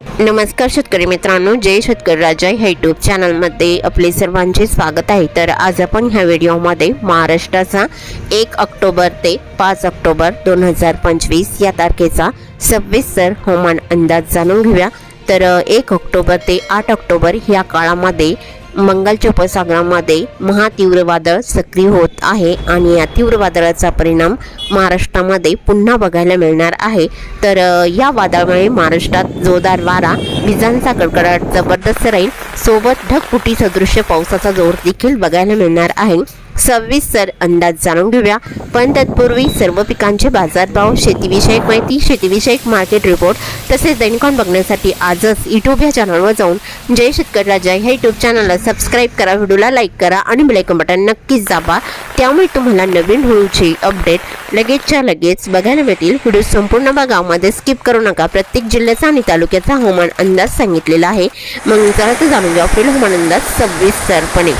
नमस्कार शेतकरी मित्रांनो जय शेतकरी राजा ह्या यूट्यूब चॅनलमध्ये आपले सर्वांचे स्वागत आहे. तर आज आपण ह्या व्हिडिओमध्ये महाराष्ट्राचा एक ऑक्टोबर ते पाच ऑक्टोबर दोन हजार पंचवीस या तारखेचा सव्वीसर हवामान अंदाज जाणून घेऊया. तर एक ऑक्टोबर ते आठ ऑक्टोबर या काळामध्ये मंगलच्या उपसागरामध्ये महातीव्र वादळ सक्रिय होत आहे आणि या तीव्र वादळाचा परिणाम महाराष्ट्रामध्ये पुन्हा बघायला मिळणार आहे. तर या वादळामुळे महाराष्ट्रात जोरदार वारा विजांचा कडकडाट जबरदस्त राहील सोबत ढगफुटी सदृश्य पावसाचा जोर देखील बघायला मिळणार आहे. सविस्तर अंदाज जाणून घेऊया. पण तत्पूर्वी सर्व पिकांचे बाजारभाव शेतीविषयक माहिती शेतीविषयक मार्केट रिपोर्ट तसेच दैनिकॉन बघण्यासाठी आजच यूट्यूब या चॅनलवर जाऊन जय शेतकरी राजा ह्या यूट्यूब चॅनलला सबस्क्राईब करा व्हिडिओला लाईक करा आणि बेलायकन बटन नक्कीच दाबा. त्यामुळे तुम्हाला नवीन व्हिडिओची अपडेट लगेचच्या लगेच बघायला मिळतील. व्हिडिओ संपूर्ण गावामध्ये स्किप करू नका. प्रत्येक जिल्ह्याचा आणि तालुक्याचा हवामान अंदाज सांगितलेला आहे. मग चला तर जाणून घ्या पुढील हवामान अंदाज सविस्तरपणे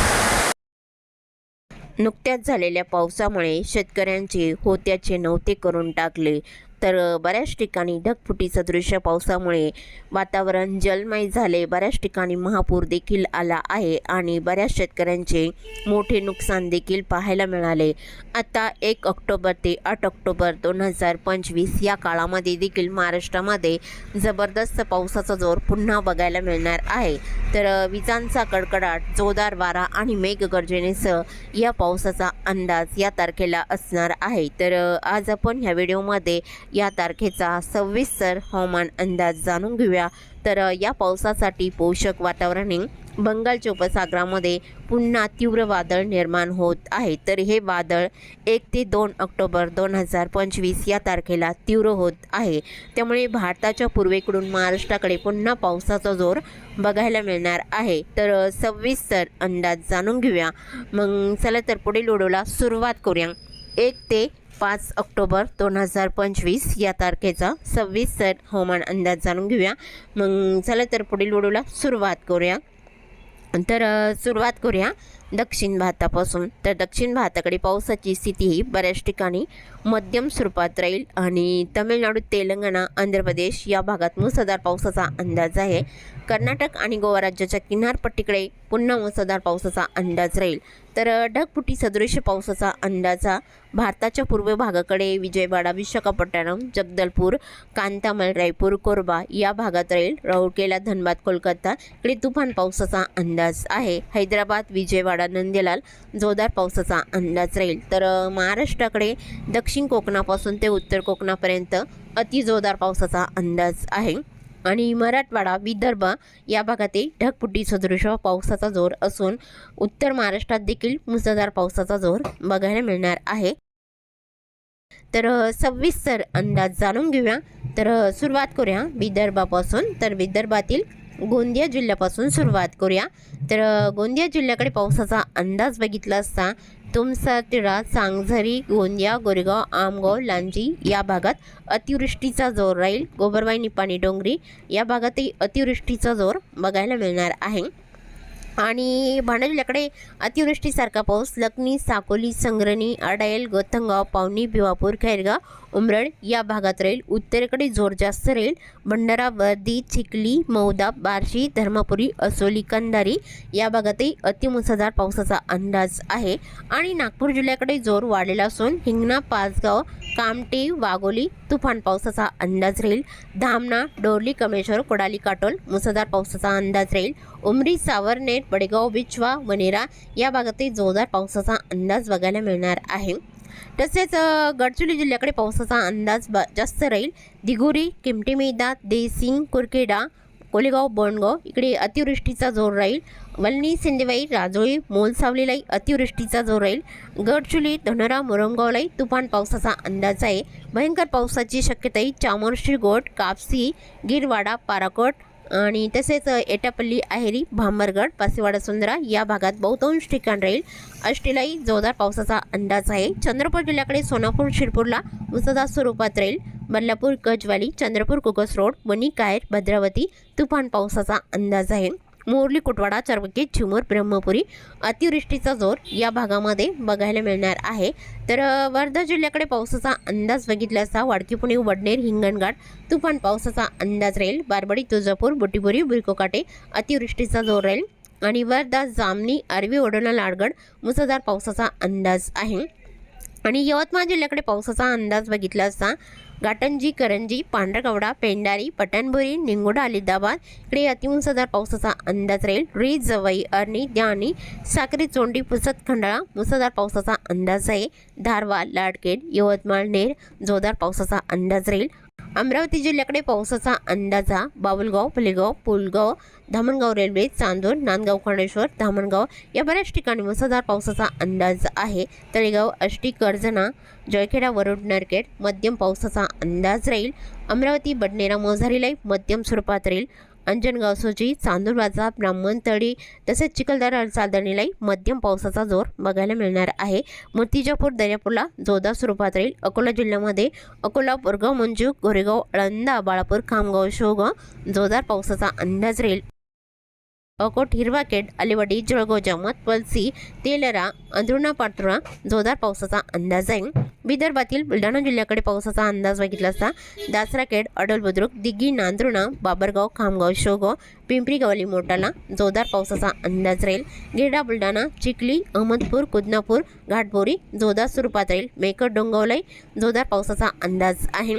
नुकत्याच झालेल्या पावसामुळे शेतकऱ्यांचे होत्याचे नव्हते करून टाकले. तर बऱ्याच ठिकाणी ढगफुटीचं दृश्य पावसामुळे वातावरण जलमय झाले. बऱ्याच ठिकाणी महापूर देखील आला आहे आणि बऱ्याच शेतकऱ्यांचे मोठे नुकसान देखील पाहायला मिळाले. आता एक ऑक्टोबर ते आठ ऑक्टोबर दोन हजार पंचवीस या काळामध्ये देखील महाराष्ट्रामध्ये जबरदस्त पावसाचा जोर पुन्हा बघायला मिळणार आहे. तर विजांचा कडकडाट जोरदार वारा आणि मेघगर्जनेसह या पावसाचा अंदाज या तारखेला असणार आहे. तर आज आपण ह्या व्हिडिओमध्ये या तारखेचा सविस्तर हवामान अंदाज जाणून घेऊया. तर या पावसासाठी पोषक वातावरणे बंगालच्या उपसागरामध्ये पुन्हा तीव्र वादळ निर्माण होत आहे. तर हे वादळ एक ते दोन ऑक्टोबर दोन हजार पंचवीस या तारखेला तीव्र होत आहे. त्यामुळे भारताच्या पूर्वेकडून महाराष्ट्राकडे पुन्हा पावसाचा जोर बघायला मिळणार आहे. तर सव्वीस सविस्तर अंदाज जाणून घेऊया. मग चला तर पुढील उडोला सुरुवात करूया. एक ते पाच ऑक्टोबर दोन हजार पंचवीस या तारखेचा सविस्तर हवामान अंदाज जाणून घेऊया. मग चला तर पुढील व्हिडिओला सुरुवात करूया. तर सुरुवात करूया. दक्षिण भारतापासून तर दक्षिण भारताकडे पावसाची स्थिती ही बऱ्याच ठिकाणी मध्यम स्वरूपात राहील. आणि तमिळनाडू तेलंगणा आंध्र प्रदेश या भागात मुसळधार पावसाचा अंदाज आहे. कर्नाटक आणि गोवा राज्याच्या किनारपट्टीकडे पुन्हा मुसळधार पावसाचा अंदाज राहील. तर ढगपुटी ढगफुटी सदृश्य पावसाचा अंदाजा भारताच्या पूर्व भागाकडे विजयवाडा विशाखापट्टणम जगदलपूर कांतामल रायपूर कोरबा या भागात राहील. राऊरकेला धनबाद कोलकाता इकडे तुफान पावसाचा अंदाज आहे. हैदराबाद विजयवाडा नंदेलाल जोरदार पावसाचा अंदाज राहील. तर महाराष्ट्राकडे दक्षिण कोकणापासून ते उत्तर कोकणापर्यंत अति जोरदार पावसाचा अंदाज आहे. आणि मराठवाडा विदर्भ या भागातही ढगपुटी सदृश पावसाचा जोर असून उत्तर महाराष्ट्रात देखील मुसळधार पावसाचा जोर बघायला मिळणार आहे. तर सविस्तर अंदाज जाणून घेऊया. तर सुरुवात करूया विदर्भापासून. तर विदर्भातील गोंदिया जिल्ह्यापासून सुरुवात करूया. तर गोंदिया जिल्ह्याकडे पावसाचा अंदाज बघितला असता तुमसा तिळा सांगझरी गोंदिया गोरेगाव आमगाव लांजी या भागात अतिवृष्टीचा जोर राहील. गोबरवाई निपाणी डोंगरी या भागातही अतिवृष्टीचा जोर बघायला मिळणार आहे. आणि भांडा जिल्ह्याकडे अतिवृष्टीसारखा पाऊस लखनी साकोली संग्रणी आडायल गोथंगाव पावनी भिवापूर खैरगाव उमरड या भागात राहील. उत्तरेकडे जोर जास्त राहील. भंडारा वर्दी चिखली मौदा बार्शी धर्मापुरी असोली कंधारी या भागातही अतिमुसळधार पावसाचा अंदाज आहे. आणि नागपूर जिल्ह्याकडे जोर वाढलेला असून हिंगणा पाचगाव कामटे वाघोली तुफान पावसाचा अंदाज राहील. धामणा डोरली कमेश्वर कोडाली काटोल मुसळधार पावसाचा अंदाज राहील. उमरी सावरनेर बडेगाव बिचवा वनेरा या भागातही जोरदार पावसाचा अंदाज बघायला मिळणार आहे. तसेच गडचिरोली जिल्ह्याकडे पावसाचा अंदाज ब जास्त राहील. दिगुरी किमटीमेदा देसिंग कुरकेडा कोलेगाव बोंडगाव इकडे अतिवृष्टीचा जोर राहील. वल्ली सिंदेवाई राजोळी मोलसावलीलाही अतिवृष्टीचा जोर राहील. गडचुली धनोरा मुरमगावलाही तुफान पावसाचा अंदाज आहे. भयंकर पावसाची शक्यताही चामोर्शी गोट कापसी गिरवाडा पाराकोट आणि तसेच एटापल्ली आहेरी भांबरगड पासेवाडा सुंदरा या भागात बहुतांश ठिकाण राहील. अष्टीलाही जोरदार पावसाचा अंदाज आहे. चंद्रपूर जिल्ह्याकडे सोनापूर शिरपूरला मुसळधार स्वरूपात राहील. बदलापूर गजवाली चंद्रपूर कुकस रोड वणी कायर भद्रावती तुफान पावसाचा अंदाज आहे. मोरली कुटवाडा चरबकी चिमूर ब्रह्मपुरी अतिवृष्टीचा जोर या भागामध्ये बघायला मिळणार आहे. तर वर्धा जिल्ह्याकडे पावसाचा अंदाज बघितला असता वाडकी पुणे वडनेर हिंगणघाट तुफान पावसाचा अंदाज राहील. बारबडी तुळजापूर बुटीपुरी बिरकोकाटे अतिवृष्टीचा जोर राहील. आणि वर्धा जामनी अरवी ओढणा लाडगड मुसळधार पावसाचा अंदाज आहे. आणि यवतमाळ जिल्ह्याकडे पावसाचा अंदाज बघितला असता घाटंजी करंजी पांढरकवडा पेंडारी पटणबुरी निंगोडा अलिदाबाद इकडे अतिमुसळधार पावसाचा अंदाज राहील. री जवई अर्णी द्यानी साक्री चोंडी पुसत खंडाळा मुसळधार पावसाचा अंदाज आहे. धारवा लाडकेड यवतमाळ नेर जोरदार पावसाचा अंदाज राहील. अमरावती जिल्ह्याकडे पावसाचा अंदाजा बाबुलगाव फुलेगाव पुलगाव धामणगाव रेल्वे चांदूर नांदगाव खंडेश्वर धामणगाव या बऱ्याच ठिकाणी मुसळधार पावसाचा अंदाज आहे. तळेगाव अष्टी कर्जना जळखेडा वरुड नरकेड मध्यम पावसाचा अंदाज राहील. अमरावती बडनेरा मोझारीलाई मध्यम स्वरूपात राहील. अंजनगाव सोजी चांदूरबाजा ब्राह्मणतळी तसेच चिखलदरा चांदणीलाही मध्यम पावसाचा जोर बघायला मिळणार आहे. मूर्तिजापूर दर्यापूरला जोरदार स्वरूपात राहील. अकोला जिल्ह्यामध्ये अकोला बोरगाव मंजू गोरेगाव आळंदा बाळापूर खामगाव शोगाव जोरदार पावसाचा अंदाज राहील. अकोट हिरवाखेड अलिवाडी जळगाव जामत पलसी तेलरा अंद्रुणा पाटोरा जोरदार पावसाचा अंदाज आहे विदर्भातील बुलढाणा जिल्ह्याकडे पावसाचा अंदाज बघितला असता दासराखेड अडल बुद्रुक दिग्गी नांद्रुणा बाबरगाव खामगाव शोगाव पिंपरी गवली मोटाला जोरदार पावसाचा अंदाज राहील. गेडा बुलढाणा चिखली अहमदपूर कुदनापूर घाटबोरी जोरदार स्वरूपात राहील. मेकर डोंगवलाई जोरदार पावसाचा अंदाज आहे.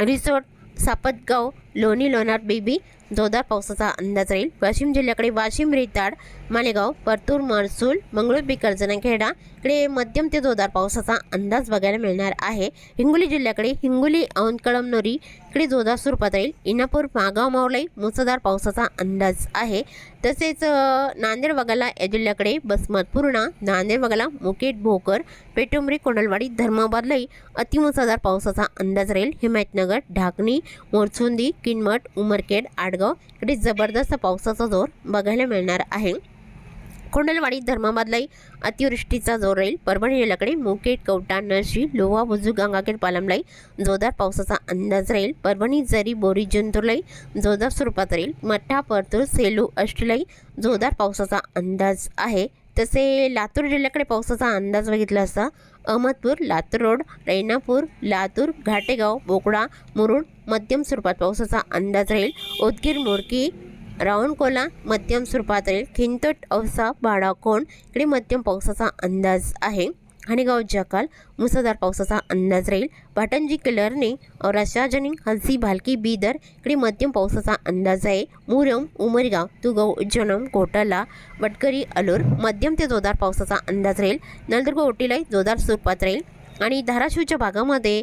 रिसोर्ट सापतगाव लोणी लोणार बेबी जोरदार पावसाचा अंदाज राहील. वाशिम जिल्ह्याकडे वाशिम रेताड मालेगाव परतूर महसूल मंगळूर कर्जनाखेडा इकडे मध्यम ते जोरदार पावसाचा अंदाज बघायला मिळणार आहे. हिंगोली जिल्ह्याकडे हिंगोली औंदकळमनोरी इकडे जोरदार स्वरूपात राहील. इनापूर मागाव मावलाई मुसळधार पावसाचा अंदाज आहे. तसेच नांदेड वगाला या जिल्ह्याकडे बसमत पूर्णा नांदेड वगाला मुकेट भोकर पेटुंबरी कोंडलवाडी धर्माबादलाही अतिमुसळधार पावसाचा अंदाज राहील. हिमायतनगर ढाकणी मोरचुंदी किनमट उमरखेड आडगाव इकडे जबरदस्त पावसाचा जोर बघायला मिळणार आहे. कोंडलवाडी धर्माबादलाही अतिवृष्टीचा जोर राहील. परभणी जिल्ह्याकडे मुकेट कवटा नरशी लोहा बुजू गंगाखेड पालमलाई जोरदार पावसाचा अंदाज राहील. परभणी जरी बोरी जंतूरलाई जोरदार स्वरूपात राहील. मठ्ठा परतूर सेलू अष्टलाई जोरदार पावसाचा अंदाज आहे. तसे लातूर जिल्ह्याकडे पावसाचा अंदाज बघितला असता अहमदपूर लातूर रोड रैनापूर लातूर घाटेगाव बोकडा मुरुड मध्यम स्वरूपात पावसाचा अंदाज राहील. उदगीर मोरकी रावणकोला मध्यम स्वरूपात राहील खिंतट औसा बाडाकोण इकडे मध्यम पावसाचा अंदाज आहे. हाणेगाव जकाल मुसळधार पावसाचा अंदाज राहील. पाटणजी किल्लरने औरा शाहजनी हलसी भालकी बीदर इकडे मध्यम पावसाचा अंदाज आहे. मुरम उमरगाव तुगाव उज्जनम कोटाला वटकरी अलूर मध्यम ते जोरदार पावसाचा अंदाज राहील. नलदुर्ग ओटीलाई जोरदार स्वरूपात राहील. आणि धाराशिवच्या भागामध्ये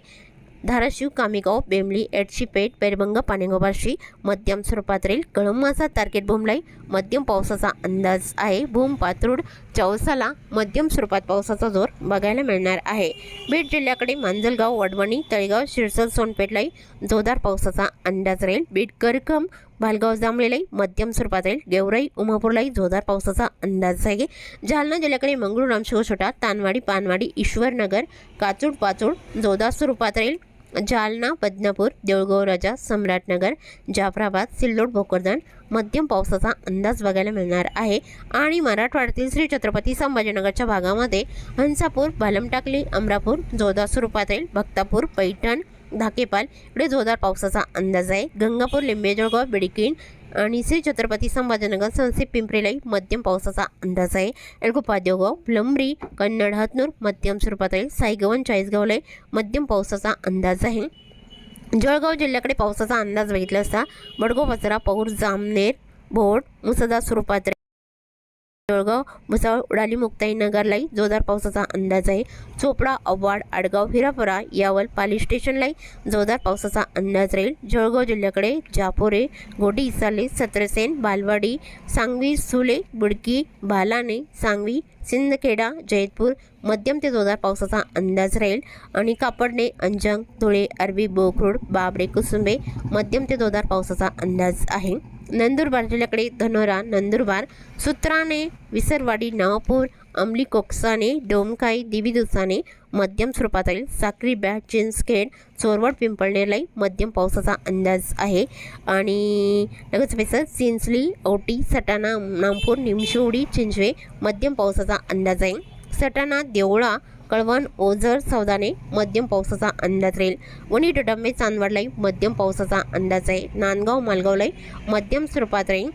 धाराशिव कामेगाव बेंबली एडशीपेठ पेरबंग पाणेगोबाशी मध्यम स्वरूपात राहील कळंबाचा तारकेट भूमलाई मध्यम पावसाचा अंदाज आहे. भूम पात्रूड चौसाला मध्यम स्वरूपात पावसाचा जोर बघायला मिळणार आहे. बीड जिल्ह्याकडे मांजलगाव वडवणी तळेगाव शिरसर सोनपेठलाही जोरदार पावसाचा अंदाज राहील. बीड करकम भालगाव जांभळेलाही मध्यम स्वरूपात राहील गेवराई उमापूरलाही जोरदार पावसाचा अंदाज आहे. जालना जिल्ह्याकडे मंगळूर रामशिव छोटा तानवाडी पानवाडी ईश्वरनगर काचूड पाचूड जोरदार स्वरूपात राहील. जालना बदनापूर देऊळगाव राजा सम्राटनगर जाफराबाद सिल्लोड भोकरदन मध्यम पावसाचा अंदाज बघायला मिळणार आहे. आणि मराठवाड्यातील श्री छत्रपती संभाजीनगरच्या भागामध्ये हंसापूर भालमटाकली अमरापूर जोरदार स्वरूपात भक्तापूर पैठण धाकेपाल इकडे जोरदार पावसाचा अंदाज आहे. गंगापूर लिंबेजळगाव बिडकीन आणि श्री छत्रपती संभाजीनगर संसेप पिंपरीलाही मध्यम पावसाचा अंदाज आहे. एलगोपादेवगाव फुलंब्री कन्नड हातनूर मध्यम स्वरूपात येईल साईगवन चाळीसगावलाही मध्यम पावसाचा अंदाज आहे. जळगाव जिल्ह्याकडे पावसाचा अंदाज बघितला असता बडगाव पौर जामनेर भोड मुसदा स्वरूपात जळगाव भुसावळ उडाली मुक्ताई नगरलाही जोरदार पावसाचा अंदाज आहे. चोपडा अव्वाड आडगाव हिरापुरा यावल पाली स्टेशनलाही जोरदार पावसाचा अंदाज राहील. जळगाव जिल्ह्याकडे जापोरे गोडी इसाले सत्रसेन बालवाडी सांगवी सुले बुडकी बालाने सांगवी सिंदखेडा जयपूर मध्यम ते जोरदार पावसाचा अंदाज राहील. आणि कापडणे अंजंग धुळे अरबी बोखरूड बाबडे कुसुंबे मध्यम ते जोरदार पावसाचा अंदाज आहे. नंदुरबार जिल्ह्याकडे धनोरा नंदुरबार सूत्राने विसरवाडी नवापूर अंमली कोकसाने डोमकाई दिवीदुसाने मध्यम स्वरूपातील साक्री बॅट चिंचखेड चोरवड पिंपळनेरलाई मध्यम पावसाचा अंदाज आहे. आणि नगरसभेचं चिंचली ओटी सटाणा नामपूर निमशिवडी चिंचवे मध्यम पावसाचा अंदाज आहे. सटाणा देवळा कळवण ओझर सौदाने मध्यम पावसाचा अंदाज राहील वणी डडंबे चांदवडलाई मध्यम पावसाचा अंदाज आहे. नांदगाव मालगावलाई मध्यम स्वरूपात राहील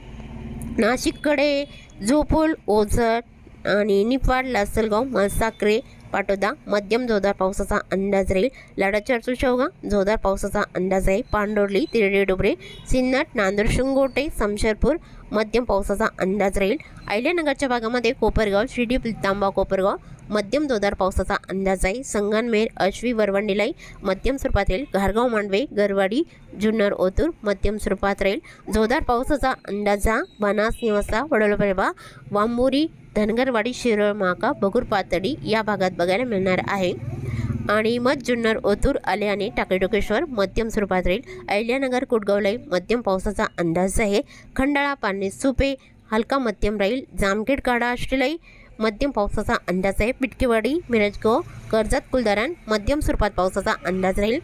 नाशिककडे झोपूल ओझर आणि निफाड लासलगाव मासाकरे पाटोदा मध्यम जोरदार पावसाचा अंदाज राहील लाडाचारचू शेवगा जोरदार पावसाचा अंदाज आहे. पांडोर्ली तिरडे डोबरे सिन्नट नांदूर शिंगोटे समशेरपूर मध्यम पावसाचा अंदाज राहील अहिल्यानगरच्या भागामध्ये कोपरगाव शिर्डी तांबा कोपरगाव मध्यम जोरदार पावसाचा अंदाज आहे. संगनमेर अश्वी वरवंडीलाई मध्यम स्वरूपात राहील घारगाव मांडवे गरवाडी जुन्नर ओतूर मध्यम स्वरूपात राहील. जोरदार पावसाचा अंदाजा बनास निवासा वडोलप्रभा वांबुरी धनगरवाडी शिरोळ माका बगूर पातळी या भागात बघायला मिळणार आहे. आणि मध जुन्नर ओतूर आल्याने टाकेटोकेश्वर मध्यम स्वरूपात राहील. अहिल्यानगर कुटगावलाई मध्यम पावसाचा अंदाज आहे. खंडाळा पाणी सुपे हलका मध्यम राहील. जामखेड काडा आष्टीलाई मध्यम पावसाचा अंदाज आहे. पिटकेवाडी मिरजगाव कर्जत कुलदारान मध्यम स्वरूपात पावसाचा अंदाज राहील.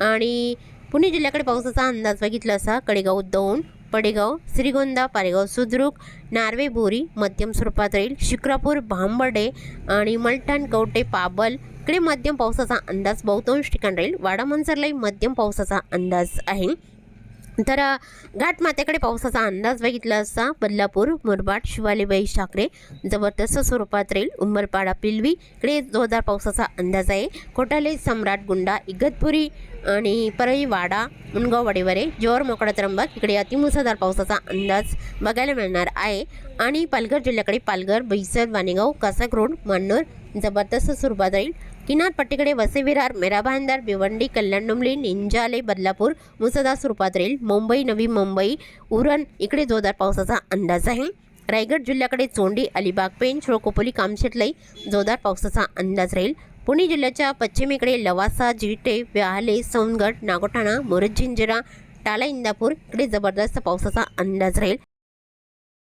आणि पुणे जिल्ह्याकडे पावसाचा अंदाज बघितला असा कडेगाव दौंड पडेगाव श्रीगोंदा पारेगाव सुद्रुक नार्वे बोरी मध्यम स्वरूपात राहील. शिक्रापूर भांबर्डे आणि मलठण कवटे पाबल इकडे मध्यम पावसाचा अंदाज बहुतांश ठिकाण राहील. वाडा मध्यम पावसाचा अंदाज आहे. तर घाटमात्याकडे पावसाचा अंदाज बघितला असता बदलापूर मुरबाड शिवालीबाई ठाकरे जबरदस्त स्वरूपात राहील उंबरपाडा पिलवी इकडे जोरदार पावसाचा अंदाज आहे. कोटाले सम्राट गुंडा इगतपुरी आणि परळी वाडा मुनगाव वाडेवरे जोर मोकळा त्र्यंबक इकडे अतिमुसळधार पावसाचा अंदाज बघायला मिळणार आहे. आणि पालघर जिल्ह्याकडे पालघर बैसर वाणेगाव कासाक रोड मन्नूर जबरदस्त स्वरूपात राहील किनारपट्टीकडे वसेविरार विरार भांदार भिवंडी कल्याण डोंबली निंजाले बदलापूर मुसळधार स्वरूपात रेल मुंबई नवी मुंबई उरण इकडे जोरदार पावसाचा अंदाज आहे. रायगड जिल्ह्याकडे चोंडी अलिबाग पेन श्रोकोपोली कामशेतलाई जोरदार पावसाचा अंदाज राहील. पुणे जिल्ह्याच्या पश्चिमेकडे लवासा जिटे व्याहाले सोनगड नागोठाणा मोरजिंजिरा टाला इंदापूर इकडे जबरदस्त पावसाचा अंदाज राहील.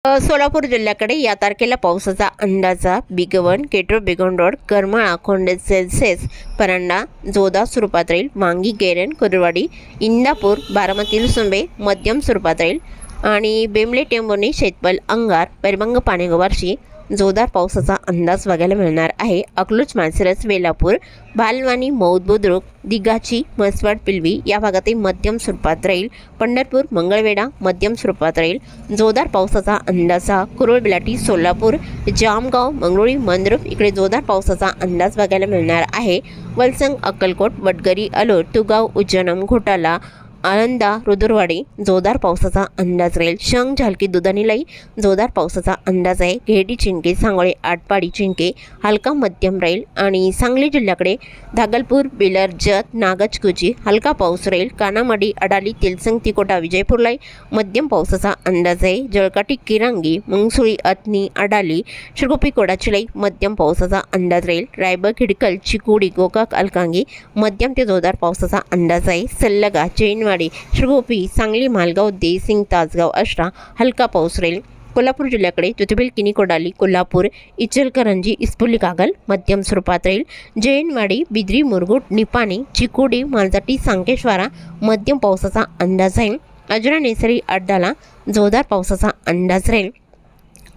सोलापूर जिल्ह्याकडे या तारखेला पावसाचा अंदाजा बिगवन केट्रो बिगवन रोड करमाळा खोंडे सेल्सेस परांडा जोदा स्वरूपात राहील वांगी गेरन कुरवाडी इंदापूर बारामती सुंबे मध्यम स्वरूपात राहील आणि बेमले टेंबोनी शेतपल अंगार पेरबंग पाणेगोबारशी जोरदार पावसाचा अंदाज बघायला मिळणार आहे. अकलूज मानसिरस वेलापूर बालवानी मौद बुद्रुक दिघाची म्हसवड पिलवी या भागातही मध्यम स्वरूपात राहील. पंढरपूर मंगळवेढा मध्यम स्वरूपात राहील. जोरदार पावसाचा अंदाजा कुरुळ बिलाटी सोलापूर जामगाव मंगरुळी मंद्रुप इकडे जोरदार पावसाचा अंदाज बघायला मिळणार आहे. वलसंग अक्कलकोट वडगरी अलोर तुगाव उज्जैनम घोटाला आळंदा रुदुरवाडी जोरदार पावसाचा अंदाज राहील. शंख झालकी दुधानीलाई जोरदार पावसाचा अंदाज आहे. घेडी चिंके सांगोळे आटपाडी चिंके हलका मध्यम राहील आणि सांगली जिल्ह्याकडे धागलपूर बेलर जत नागजकुची हलका पाऊस राहील. कानामाडी अडाली तेलसंग तिकोटा विजयपूरलाई मध्यम पावसाचा अंदाज आहे. जळकाटी किरांगी मुंगसुळी अतनी अडाली श्रीगोपी कोडाचिलाई मध्यम पावसाचा अंदाज राहील. रायबग हिडकल चिकोडी गोकाक अलकांगी मध्यम ते जोरदार पावसाचा अंदाज आहे. सल्लगा जैनवाडी शिरगोपी सांगली मालगाव देसिंग तासगाव अष्टा हलका पाऊस राहील कोल्हापूर जिल्ह्याकडे ज्योतिबेल किनी कोडाली कोल्हापूर इचलकरंजी इस्पुली कागल मध्यम स्वरूपात राहील जैनवाडी बिद्री मुरगुट निपाणी चिकोडी मालजाटी सांकेश्वारा मध्यम पावसाचा अंदाज राहील अजरा नेसरी अड्डाला जोरदार पावसाचा अंदाज राहील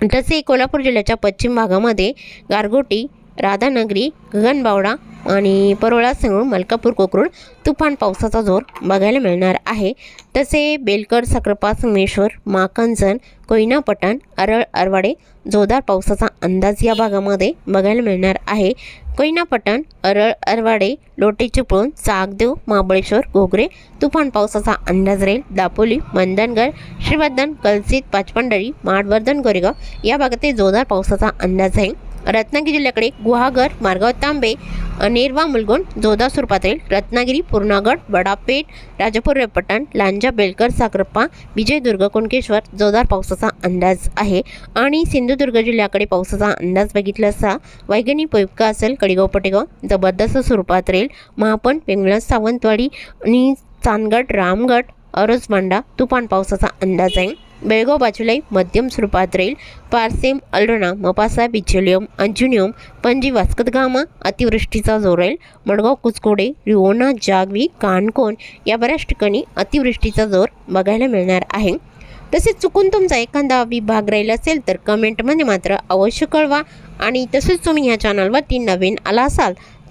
तसे कोल्हापूर जिल्ह्याच्या पश्चिम भागामध्ये गारगोटी राधानगरी गगनबावडा आणि परोळा सांगून मलकापूर कोकरूड तुफान पावसाचा जोर बघायला मिळणार आहे. तसे बेलकर साखरपा संगमेश्वर माकंजन कोयना अरळ अरवाडे जोरदार पावसाचा अंदाज या भागामध्ये बघायला मिळणार आहे. कोयना अरळ अरवाडे लोटे चिपळूण चाकदेव महाबळेश्वर घोगरे तुफान पावसाचा अंदाज राहील. दापोली मंदनगड श्रीवर्धन कलसित पाचपंडरी माडवर्धन गोरेगाव या भागातील जोरदार पावसाचा अंदाज आहे रत्नागिरी जिल्ह्याकडे गुहागर मार्गाव तांबे नेरवा मुलगुण जोधा सुरपात्रेल रत्नागिरी पूर्णागड बडापेठ राजापूर रेपटण लांजा बेलकर साखरप्पा विजयदुर्ग कुणकेश्वर जोरदार पावसाचा अंदाज आहे. आणि सिंधुदुर्ग जिल्ह्याकडे पावसाचा अंदाज बघितला असता वैगणी पोयका असेल कडेगाव पटेगाव जबरदस्त स्वरूपात राहील महापण वेंगळ सावंतवाडी आणि चांदगड रामगड अरजमांडा तुफान पावसाचा अंदाज आहे. बेळगाव बाजूलाही मध्यम स्वरूपात राहील पारसेम अल्ड्रोना मपासा बिचोलियम अंजुनियम पणजी वास्कतगामा अतिवृष्टीचा जोर राहील मडगाव कुचकोडे रिओना जागवी कानकोण या बऱ्याच ठिकाणी अतिवृष्टीचा जोर बघायला मिळणार आहे तसेच चुकून तुमचा एखादा विभाग राहिला असेल तर कमेंटमध्ये मात्र अवश्य कळवा. आणि तसेच तुम्ही ह्या चॅनलवरती नवीन आला असाल